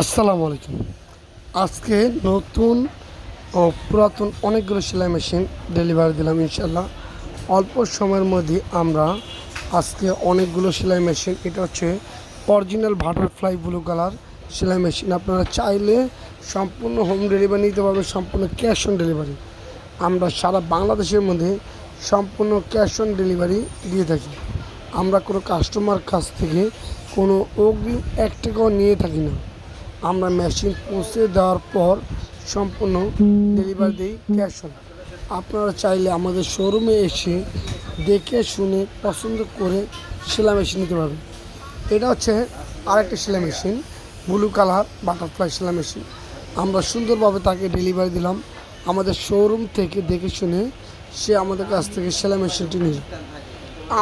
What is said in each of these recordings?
আসসালামু আলাইকুম। আজকে নতুন ও পুরাতন অনেকগুলো সেলাই মেশিন ডেলিভারি দিলাম ইনশাল্লাহ অল্প সময়ের মধ্যে আমরা আজকে অনেকগুলো সেলাই মেশিন, এটা হচ্ছে অরিজিনাল বাটারফ্লাই ব্লু কালার সেলাই মেশিন। আপনারা চাইলে সম্পূর্ণ হোম ডেলিভারি নিতে পারবেন, সম্পূর্ণ ক্যাশ অন ডেলিভারি আমরা সারা বাংলাদেশের মধ্যে সম্পূর্ণ ক্যাশ অন ডেলিভারি দিয়ে থাকি। আমরা কোনো কাস্টমার কাছ থেকে কোনো অগ্রিম এক টাকাও নিয়ে থাকি না। আমরা মেশিন পৌঁছে দেওয়ার পর সম্পূর্ণ ডেলিভারি দিই ক্যাশ অন আপনারা চাইলে আমাদের শোরুমে এসে দেখে, শুনে, পছন্দ করে সেলাই মেশিন নিতে পারবেন। এটা হচ্ছে আরেকটা সেলাই মেশিন ব্লু কালার বাটারফ্লাই সেলাই মেশিন আমরা সুন্দরভাবে তাকে ডেলিভারি দিলাম। আমাদের শোরুম থেকে দেখে, শুনে সে আমাদের কাছ থেকে সেলাই মেশিনটি নিল।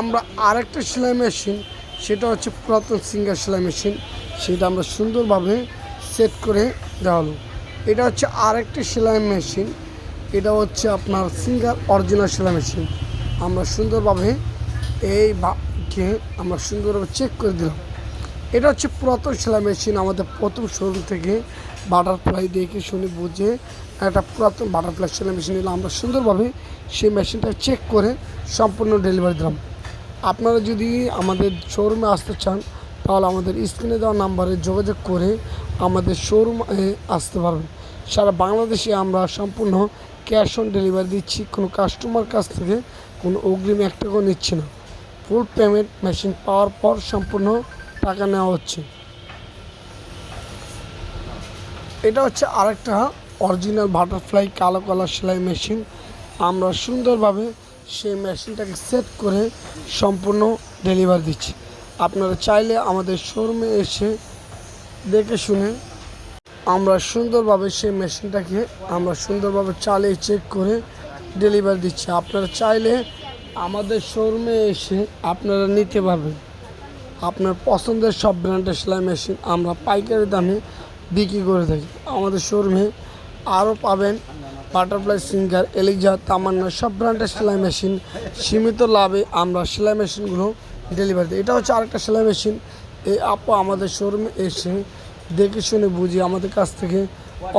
আমরা আরেকটা সেলাই মেশিন সেটা হচ্ছে পুরাতন সিঙ্গার সেলাই মেশিন সেটা আমরা সুন্দরভাবে সেট করে দেওয়া হলো। এটা হচ্ছে আরেকটি সেলাই মেশিন। এটা হচ্ছে আপনার সিঙ্গার অরিজিনাল সেলাই মেশিন। আমরা সুন্দরভাবে এই কে আমরা সুন্দরভাবে চেক করে দিলাম। এটা হচ্ছে পুরাতন সেলাই মেশিন। আমাদের প্রথম শোরুম থেকে বাটারফ্লাই দেখে শুনে বুঝে একটা পুরাতন বাটারফ্লাই সেলাই মেশিন নিলাম। আমরা সুন্দরভাবে সেই মেশিনটা চেক করে সম্পূর্ণ ডেলিভারি দিলাম। আপনারা যদি আমাদের শোরুমে আসতে চান, তাহলে আমাদের স্ক্রিনে দেওয়া নাম্বারে যোগাযোগ করে আমাদের শোরুমে আসতে পারবেন। সারা বাংলাদেশে আমরা সম্পূর্ণ ক্যাশ অন ডেলিভারি দিচ্ছি, কোনো কাস্টমার কাছ থেকে কোনো অগ্রিম এক টাকাও নিচ্ছি না। ফুল পেমেন্ট মেশিন পাওয়ার পর সম্পূর্ণ টাকা নেওয়া হচ্ছে। এটা হচ্ছে আরেকটা অরিজিনাল বাটারফ্লাই কালো কালার সেলাই মেশিন আমরা সুন্দরভাবে সেই মেশিনটাকে সেট করে সম্পূর্ণ ডেলিভারি দিচ্ছি। আপনারা চাইলে আমাদের শোরুমে এসে দেখে শুনে আমরা সুন্দরভাবে সেই মেশিনটাকে আমরা সুন্দরভাবে চালিয়ে চেক করে ডেলিভারি দিচ্ছি। আপনারা চাইলে আমাদের শোরুমে এসে আপনারা নিতে পারবেন। আপনার পছন্দের সব ব্র্যান্ডের সেলাই মেশিন আমরা পাইকারি দামে বিক্রি করে থাকি। আমাদের শোরুমে আরও পাবেন বাটারফ্লাই সিঙ্গার এলিজা তামান্না, সব ব্র্যান্ডের সেলাই মেশিন সীমিত লাভে আমরা সেলাই মেশিনগুলো ডেলিভারি দিই। এটা হচ্ছে আরেকটা সেলাই মেশিন এই আপা আমাদের শোরুমে এসে দেখে শুনে বুঝি আমাদের কাছ থেকে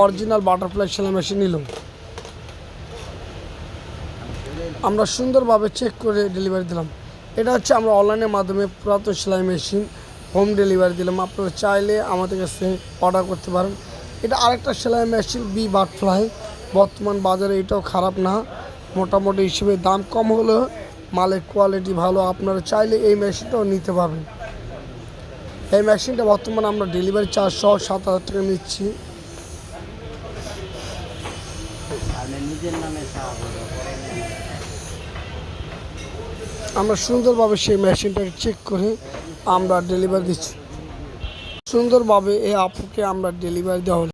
অরিজিনাল বাটারফ্লাই সেলাই মেশিন নিল। আমরা সুন্দরভাবে চেক করে ডেলিভারি দিলাম। এটা হচ্ছে আমরা অনলাইনের মাধ্যমে পুরাতন সেলাই মেশিন হোম ডেলিভারি দিলাম। আপনারা চাইলে আমাদের কাছে অর্ডার করতে পারেন। এটা আরেকটা সেলাই মেশিন বি বাটফ্লাই বর্তমান বাজারে এটাও খারাপ না। মোটামুটি হিসেবে দাম কম হলেও মালের কোয়ালিটি ভালো। আপনারা চাইলে এই মেশিনটাও নিতে পারবেন। এই মেশিনটা বর্তমানে আমরা ডেলিভারি চার্জ সহ সাত হাজার টাকা নিচ্ছি। আমরা সুন্দরভাবে সেই মেশিনটাকে চেক করে আমরা ডেলিভারি দিচ্ছি। সুন্দরভাবে এই আপুকে আমরা ডেলিভারি দেওয়া